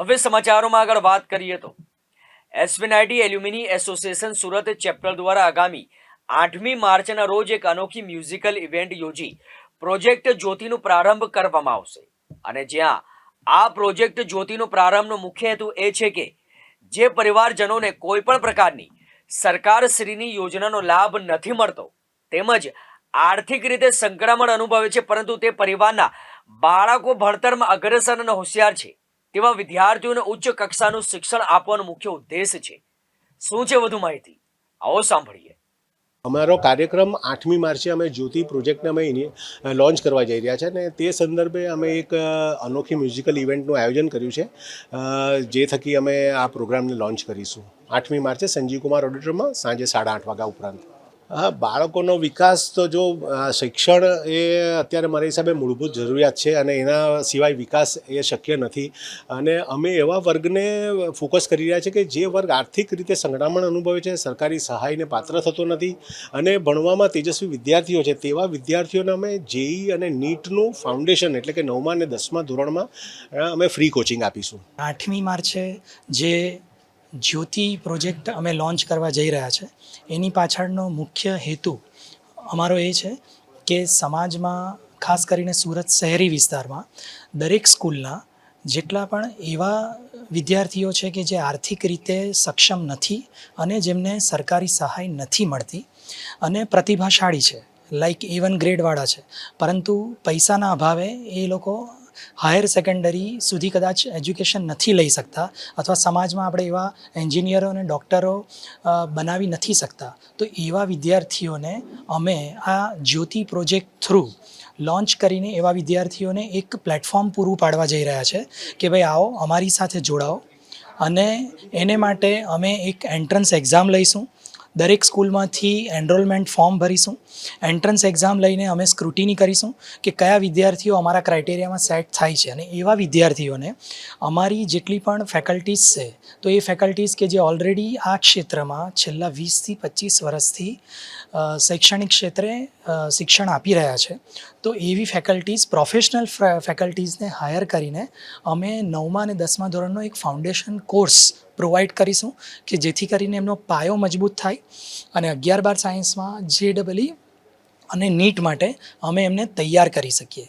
હવે સમાચારોમાં આગળ વાત કરીએ તો. SPNIT alumni association Surat chapter દ્વારા આગામી આઠમી માર્ચના રોજ એક અનોખી મ્યુઝિકલ ઇવેન્ટ યોજી પ્રોજેક્ટ જ્યોતિનો પ્રારંભ કરવામાં આવશે. અને જ્યાં આ પ્રોજેક્ટ જ્યોતિનો પ્રારંભનો મુખ્ય હેતુ એ છે કે જે પરિવારજનોને કોઈ પણ પ્રકારની સરકારશ્રીની યોજનાનો લાભ નથી મળતો, તેમજ આર્થિક રીતે સંક્રમણ અનુભવે છે, પરંતુ તે પરિવારના બાળકો ભણતરમાં અગ્રસર અને હોશિયાર છે. તેવા વિદ્યાર્થીઓને ઉચ્ચ કક્ષાનું શિક્ષણ આપવાનો મુખ્ય ઉદ્દેશ છે. શું છે વધુ માહિતી? આવો સાંભળીએ. અમારો કાર્યક્રમ આઠમી માર્ચે અમે જ્યોતિ પ્રોજેક્ટને અમે લોન્ચ કરવા જઈ રહ્યા છે અને તે સંદર્ભે અમે એક અનોખી મ્યુઝિકલ ઇવેન્ટનું આયોજન કર્યું છે જે થકી અમે આ પ્રોગ્રામને લોન્ચ કરીશું. આઠમી માર્ચે સંજીવ કુમાર ઓડિટોરિયમમાં સાંજે સાડા આઠ વાગ્યા ઉપરાંત. હા, બાળકોનો વિકાસ તો જો શિક્ષણ એ અત્યારે મારા હિસાબે મૂળભૂત જરૂરિયાત છે અને એના સિવાય વિકાસ એ શક્ય નથી. અને અમે એવા વર્ગને ફોકસ કરી રહ્યા છે કે જે વર્ગ આર્થિક રીતે સંકળામણ અનુભવે છે, સરકારી સહાયને પાત્ર થતો નથી અને ભણવામાં તેજસ્વી વિદ્યાર્થીઓ છે, તેવા વિદ્યાર્થીઓને અમે જેઈ અને નીટનું ફાઉન્ડેશન એટલે કે નવમા અને દસમા ધોરણમાં અમે ફ્રી કોચિંગ આપીશું. આઠમી માર્ચે જે જ્યોતિ પ્રોજેક્ટ અમે લોન્ચ કરવા જઈ રહ્યા છે. એની પાછળનો મુખ્ય હેતુ અમારો એ છે કે સમાજમાં, ખાસ કરીને સુરત શહેરી વિસ્તારમાં, દરેક સ્કૂલના જેટલા પણ એવા વિદ્યાર્થીઓ છે કે જે આર્થિક રીતે સક્ષમ નથી અને જેમને સરકારી સહાય નથી મળતી અને પ્રતિભાશાળી છે લાઈક એ વન ગ્રેડવાળા છે. પરંતુ પૈસાના અભાવે એ લોકો હાયર સેકન્ડરી સુધી કદાચ એજ્યુકેશન નથી લઈ શકતા અથવા સમાજમાં આપણે એવા એન્જિનિયરો અને ડૉક્ટરો બનાવી નથી શકતા. તો એવા વિદ્યાર્થીઓને અમે આ જ્યોતિ પ્રોજેક્ટ થ્રુ લોન્ચ કરીને એવા વિદ્યાર્થીઓને એક પ્લેટફોર્મ પૂરું પાડવા જઈ રહ્યા છે કે ભાઈ આવો અમારી સાથે જોડાઓ. અને એને માટે અમે એક એન્ટ્રન્સ એક્ઝામ લઈશું. દરેક સ્કૂલમાંથી એનરોલમેન્ટ ફોર્મ ભરીશું. એન્ટ્રન્સ એક્ઝામ લઈને અમે સ્ક્રુટિની કરીશું કે કયા વિદ્યાર્થીઓ અમારા ક્રાઇટેરિયામાં સેટ થાય છે અને એવા વિદ્યાર્થીઓને અમારી જેટલી પણ ફેકલ્ટીઝ છે, તો એ ફેકલ્ટીઝ કે જે ઓલરેડી આ ક્ષેત્રમાં છેલ્લા વીસથી પચીસ વર્ષથી શૈક્ષણિક ક્ષેત્રે શિક્ષણ આપી રહ્યા છે તો એવી ફેકલ્ટીઝ પ્રોફેશનલ ફેકલ્ટીઝને હાયર કરીને અમે નવમા અને દસમા ધોરણનો એક ફાઉન્ડેશન કોર્સ પ્રોવાઈડ કરીશું કે જેથી કરીને એમનો પાયો મજબૂત થાય અને અગિયાર બાર સાયન્સમાં જે ડબલઈ અને નીટ માટે અમે એમને તૈયાર કરી શકીએ.